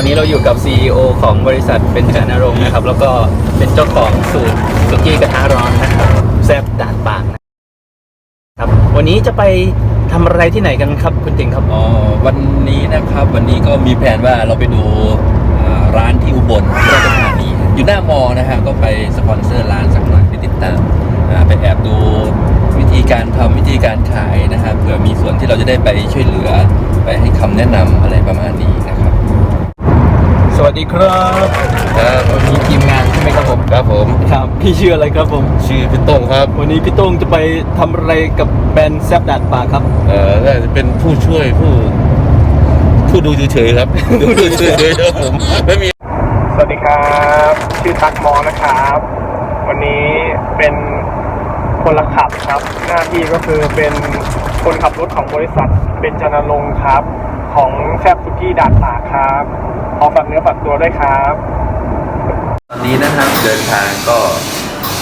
ครับตอนนี้เราอยู่กับ CEO ของบริษัทเป็นชานรงค์นะครับ แล้วก็เป็นเจ้าของสูตรสุกี้กระทะร้อนนะครับแซ่บดาดปากนะครับ วันนี้จะไปทำอะไรที่ไหนกันครับคุณติงครับ อ๋อวันนี้นะครับวันนี้ก็มีแผนว่าเราไปดูอ่าร้านที่อุบลราชธานีอยู่หน้ามอนะฮะก็ไปสปอนเซอร์ร้านสักหน่อยไปติดตามอ่าไปแอบดูวิธีการทำวิธีการขายนะฮะเผื่อมีส่วนที่เราจะได้ไปช่วยเหลือไปให้คำแนะนำอะไรประมาณนี้นะครับ สวัสดีครับครับมีทีมงานใช่ไหมครับผม ครับผม ครับ พี่ชื่ออะไรครับผม ชื่อพี่ต้งครับ วันนี้พี่โต้งจะไปทำอะไรกับแบรนด์แซ่บดาดปากครับ เอ่อน่าจะเป็นผู้ช่วยผู้ ผู้ดูเฉยๆครับ ดูเฉยๆครับผม ไม่มี สวัสดีครับ ชื่อตั๊กมอนะครับ วันนี้เป็นคนละขับครับ หน้าที่ก็คือเป็นคนขับรถของบริษัทเป็นจนาลงค์ครับ ของแซบซุกี้ดาดปากครับ ขอฝากเนื้อฝากตัวด้วยครับ ตอนนี้นะครับเดินทางก็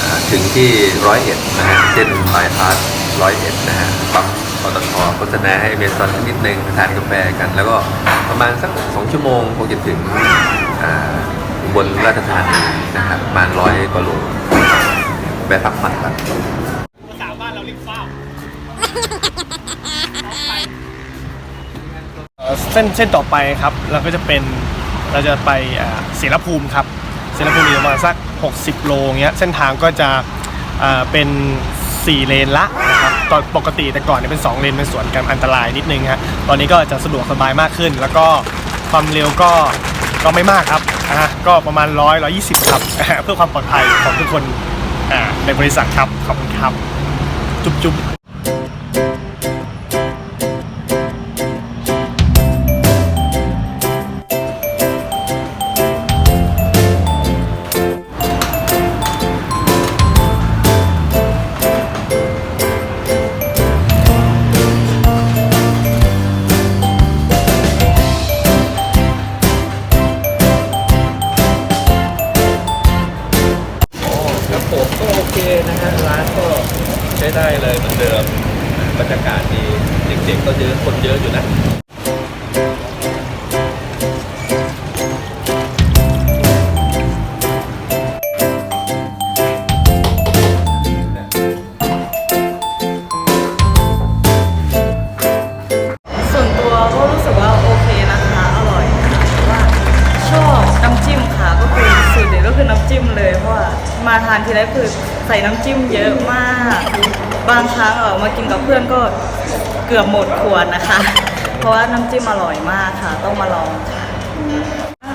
อ่าถึงที่ร้อยเอ็ดนะฮะเส้นบายพาสร้อยเอ็ดนะฮะปั๊มปตทโฆษณาให้เมซอนนิดนึงทานกาแฟกัน แล้วก็ประมาณสักสองชั่วโมงคงจะถึงอ่าอุบนราชธานีนะครับประมาณร้อยกว่าโลแวะพักผ่อนกันเอ่อเส้นเส้นต่อไปครับ เราก็จะเป็น เราจะไปเอ่อเสรภูมิครับเสรภูมิอยู่ประมาณสัก 60 โลเงี้ยเส้นทางก็จะเอ่อเป็น 4 เลนละนะครับตอนปกติแต่ก่อนเนี่ยเป็น 2 เลนเป็นสวนกันอันตรายนิดนึงฮะตอนนี้ก็จะสะดวกสบายมากขึ้น แล้วก็ความเร็วก็ก็ไม่มากครับอะก็ประมาณ 100 120 ครับ เพื่อความปลอดภัยของทุกคนอ่าในบริษัทครับขอบคุณครับ จุ๊บจุ๊บ ได้เลยเหมือนเดิมบรรยากาศดีเด็กๆก็เยอะคนเยอะอยู่นะส่วนตัวก็รู้สึกว่าโอเคนะคะ อร่อยค่ะแต่ว่าชอบน้ำจิ้มค่ะ ก็คือสูตรเด็ดก็คือน้ำจิ้มเลยเพราะว่า มาทานทีไรคือใส่น้ำจิ้มเยอะมาก บางครั้งเออมากินกับเพื่อนก็เกือบหมดขวดนะคะ เพราะว่าน้ำจิ้มอร่อยมากค่ะ ต้องมาลองค่ะ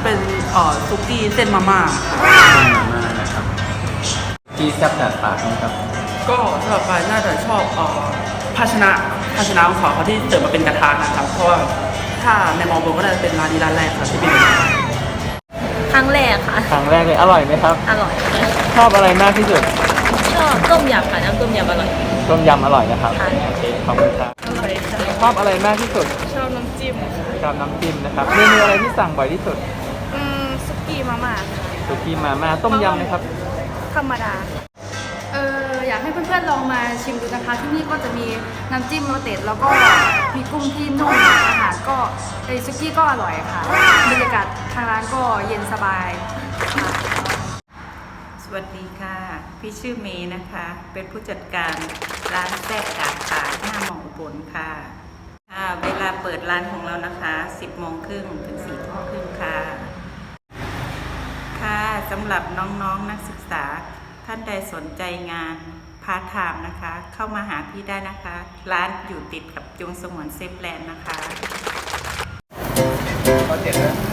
เป็นเอ่อซุกี้เส้นมาม่าที่แซ่บดาดปากนะครับก็สำหรับไปน่าจะชอบเอ่อภาชนะภาชนะของเขาเขาที่เสิร์ฟมาเป็นกระทะนะครับ เพราะว่าถ้าในมองโบก็น่าจะเป็นร้านนี้ร้านแรกครับที่เป็นกระทะ ครั้งแรกค่ะ ครั้งแรกเลยอร่อยไหมครับ อร่อยค่ะชอบอะไรมากที่สุด ชอบต้มยำค่ะน้ำต้มยำอร่อย ต้มยำอร่อยนะครับค่ะ โอเคขอบคุณครับอร่อยค่ะชอบอะไรมากที่สุดชอบน้ำจิ้มค่ะชอบน้ำจิ้มนะครับเมนูอะไรที่สั่งบ่อยที่สุดอืมสุกี้มาม่าค่ะสุกี้มาม่าต้มยำนะครับ ธรรมดา เอออยากให้เพื่อนๆลองมาชิมดูนะคะ ที่นี่ก็จะมีน้ำจิ้มรสเด็ดแล้วก็มีกุ้งที่นุ่มอาหาร ก็ไอซุกี้ก็อร่อยค่ะบรรยากาศทางร้านก็เย็นสบายค่ะสวัสดีค่ะ พี่ชื่อเมย์นะคะ เป็นผู้จัดการร้านแซ่บกาดปากหน้าหมองอุบลค่ะค่ะเวลาเปิดร้านของเรานะคะ 10โมงครึ่งถึง4ทุ่มครึ่งค่ะ ค่ะสำหรับน้องๆนนักศึกษาท่านใดสนใจงาน พาร์ทไทม์นะคะ เข้ามาหาพี่ได้นะคะ ร้านอยู่ติดกับจงสมวนเซฟแลนด์นะคะก็เจ็ดแล้ว